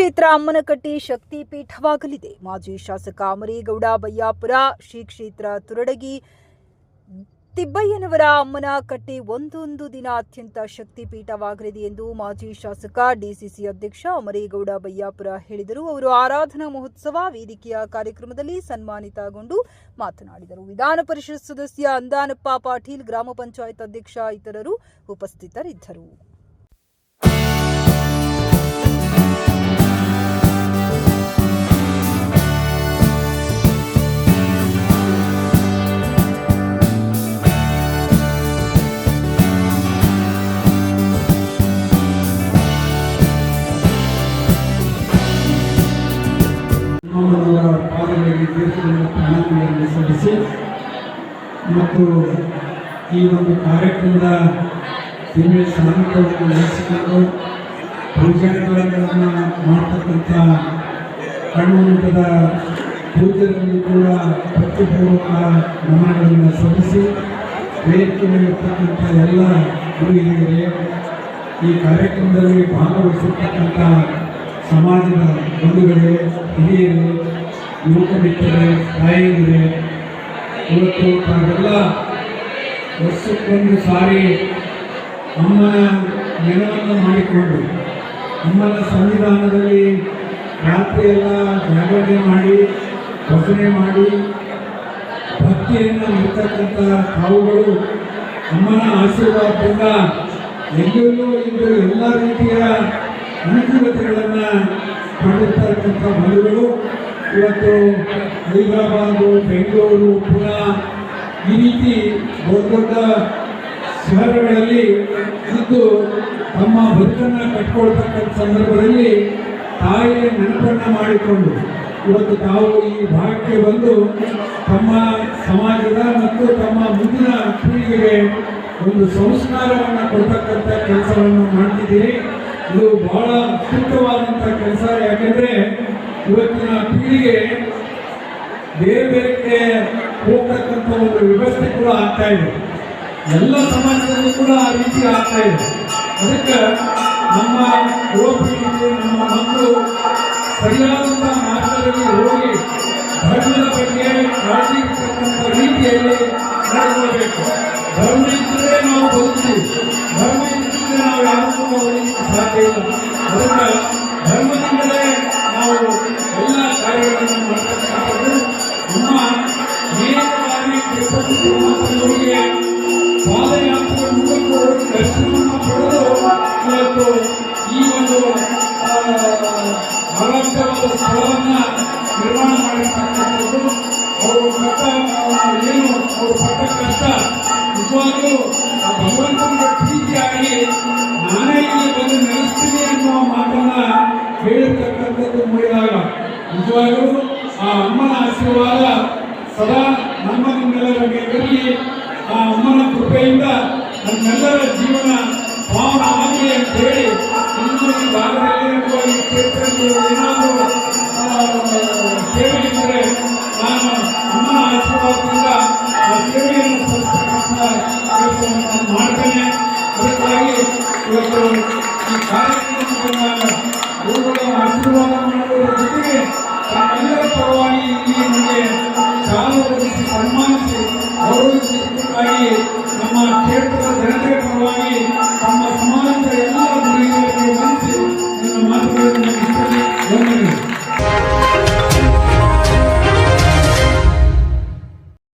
ಕ್ಷೇತ್ರ ಅಮ್ಮನಕಟ್ಟಿ ಶಕ್ತಿ ಪೀಠವಾಗಲಿದೆ ಮಾಜಿ ಶಾಸಕ ಅಮರೇಗೌಡ ಬಯ್ಯಾಪುರ ಶ್ರೀ ಕ್ಷೇತ್ರ ತುರಡಗಿ, ತಿಬ್ಬಯ್ಯನವರ ಅಮ್ಮನ ಕಟ್ಟಿ ಒಂದೊಂದು ದಿನ ಅತ್ಯಂತ ಶಕ್ತಿಪೀಠವಾಗಲಿದೆ ಎಂದು ಮಾಜಿ ಶಾಸಕ, ಡಿಸಿಸಿ ಅಧ್ಯಕ್ಷ ಅಮರೇಗೌಡ ಬಯ್ಯಾಪುರ ಹೇಳಿದರು. ಅವರು ಆರಾಧನಾ ಮಹೋತ್ಸವ ವೇದಿಕೆಯ ಕಾರ್ಯಕ್ರಮದಲ್ಲಿ ಸನ್ಮಾನಿತಗೊಂಡು ಮಾತನಾಡಿದರು. ವಿಧಾನ ಪರಿಷತ್ ಸದಸ್ಯ ಅಂದಾನಪ್ಪ ಪಾಟೀಲ್, ಗ್ರಾಮ ಪಂಚಾಯತ್ ಅಧ್ಯಕ್ಷ ಇತರರು ಉಪಸ್ಥಿತರಿದ್ದರು. ಮತ್ತು ಈ ಒಂದು ಕಾರ್ಯಕ್ರಮದ ತಿಂಗಳ ಸಾನ್ನಿಧ್ಯವನ್ನು ವಹಿಸಿಕೊಂಡು ಪೂಜಾರಿಗಳನ್ನು ಮಾಡ್ತಕ್ಕಂಥ ಕಣ್ಣುಮುಟ್ಟದ ಪೂಜೆಗಳನ್ನು ಕೂಡ ಭಕ್ತಿಪೂರ್ವಕ ನಮನಗಳನ್ನು ಸಲ್ಲಿಸಿ ವೇದಿಕೆಯಲ್ಲಿರ್ತಕ್ಕಂಥ ಎಲ್ಲ ಗುರುಹಿರಿಯರಿಗೆ ಈ ಕಾರ್ಯಕ್ರಮದಲ್ಲಿ ಭಾಗವಹಿಸಿರ್ತಕ್ಕಂಥ ಸಮಾಜದ ಬಂಧುಗಳೇ, ಹಿರಿಯರು ಯುವಕ ಮಿತ್ರರೇ ತಾಯಿಯರೇ ಇವತ್ತು ತಾವೆಲ್ಲ ವರ್ಷಕ್ಕೊಂದು ಸಾರಿ ಅಮ್ಮನ ನೆನವನ್ನು ಮಾಡಿಕೊಂಡು, ಅಮ್ಮನ ಸಂವಿಧಾನದಲ್ಲಿ ರಾತ್ರಿಯೆಲ್ಲ ಜಾಗರಣೆ ಮಾಡಿ, ಭಜನೆ ಮಾಡಿ, ಭಕ್ತಿಯನ್ನು ಇರ್ತಕ್ಕಂಥ ತಾವುಗಳು ಅಮ್ಮನ ಆಶೀರ್ವಾದದಿಂದ ಎಲ್ಲೆಲ್ಲೂ ಇಂದು ಎಲ್ಲ ರೀತಿಯ ಅನುಕೂಲತೆಗಳನ್ನು ಪಡೆದಿರ್ತಕ್ಕಂಥ ಮನೆಗಳು ಇವತ್ತು ಹೈದರಾಬಾದು, ಬೆಂಗಳೂರು, ಪುಣೆ, ಈ ರೀತಿ ದೊಡ್ಡ ದೊಡ್ಡ ಶಹರಗಳಲ್ಲಿ ಇದ್ದು ತಮ್ಮ ಬದುಕನ್ನು ಕಟ್ಕೊಳ್ತಕ್ಕಂಥ ಸಂದರ್ಭದಲ್ಲಿ ತಾಯಿಯ ನೆನಪನ್ನು ಮಾಡಿಕೊಂಡು ಇವತ್ತು ತಾವು ಈ ಭಾಗಕ್ಕೆ ಬಂದು ತಮ್ಮ ಸಮಾಜದ ಮತ್ತು ತಮ್ಮ ಮುಂದಿನ ಪೀಳಿಗೆಗೆ ಒಂದು ಸಂಸ್ಕಾರವನ್ನು ಕೊಡ್ತಕ್ಕಂಥ ಕೆಲಸವನ್ನು ಮಾಡ್ತಿದ್ದೀರಿ. ಇದು ಬಹಳ ಅತ್ಯುತ್ತವಾದಂಥ ಕೆಲಸ. ಯಾಕೆಂದರೆ ಇವತ್ತಿನ ಪೀಳಿಗೆ ಬೇರೆ ಬೇರೆ ಹೋಗ್ತಕ್ಕಂಥ ಒಂದು ವ್ಯವಸ್ಥೆ ಕೂಡ ಆಗ್ತಾ ಇದೆ. ಎಲ್ಲ ಸಮಾಜದಲ್ಲೂ ಕೂಡ ಆ ರೀತಿ ಆಗ್ತಾ ಇದೆ. ಅದಕ್ಕೆ ನಮ್ಮ ಯುವಪೀಳಿಗೆ ನಮ್ಮ ಮಕ್ಕಳು ಸರಿಯಾದಂಥ ಮಾರ್ಗದಲ್ಲಿ ಹೋಗಿ ಧರ್ಮದ ಬಗ್ಗೆ ಕಾಳಜಿ ಇರ್ತಕ್ಕಂಥ ರೀತಿಯಲ್ಲಿ ನಡೆದುಕೊಳ್ಬೇಕು ಧರ್ಮ ಇದ್ದರೆ ನಾವು ಬದುಕ್ತೀವಿ. ಧರ್ಮ ಇದ್ದರೆ ನಾವು ಬದುಕಲಿಕ್ಕೆ ಸಾಧ್ಯ ಇಲ್ಲ. ಅದಕ್ಕೆ ನಮ್ಮ ನೇರವಾಗಿ ತಿರುಪತಿ ತಿರುಮಲಗಳಿಗೆ ಮೂಲಕ ದರ್ಶನವನ್ನು ಪಡೆದು ಇವತ್ತು ಈ ಒಂದು ಆರಾಧ್ಯವಾದ ಸ್ಥಳವನ್ನು ನಿರ್ಮಾಣ ಮಾಡಿರ್ತಕ್ಕಂಥದ್ದು ಅವರು ಪಟ್ಟ ಏನು ಅವರು ಪಟ್ಟ ಕಷ್ಟ ನಿಜವಾಗ್ಲೂ ಆ ಭಗವಂತನಿಗೆ ಪ್ರೀತಿಯಾಗಿ ನಾನೇ ಇಲ್ಲಿ ಬಂದು ನೆಲೆಸ್ತೀನಿ ಅನ್ನುವ ಮಾತನ್ನ ಹೇಳಿರ್ತಕ್ಕಂಥದ್ದು ಮುಗಿದಾಗ ನಿಜವಾಗ್ಲೂ ಆ, ಅಮ್ಮನ ಆಶೀರ್ವಾದ ಸದಾ ನಮ್ಮ ನಿಮ್ಮೆಲ್ಲರ ಮೇಲೆ ಇರಲಿ. ಆ, ಅಮ್ಮನ ಕೃಪೆಯಿಂದ ನಮ್ಮೆಲ್ಲರ ಜೀವನ ಪಾವನ ಆಗಲಿ ಅಂತ ಹೇಳಿ ಇನ್ನು ಈ ಭಾಗದಲ್ಲಿ ಕ್ಷೇತ್ರದಲ್ಲಿ ಏನಾದರೂ ಸೇವೆ ಇದ್ದರೆ ನಾನು ಅಮ್ಮನ ಆಶೀರ್ವಾದದಿಂದ ಆ ಸೇವೆಯನ್ನು ಸಲ್ಲಿಸ್ತಕ್ಕಂಥ ಕೆಲಸವನ್ನು ನಾನು ಮಾಡ್ತೇನೆ. ಅದಕ್ಕಾಗಿ ಇವತ್ತು ಈ ಕಾರ್ಯಕ್ರಮವನ್ನು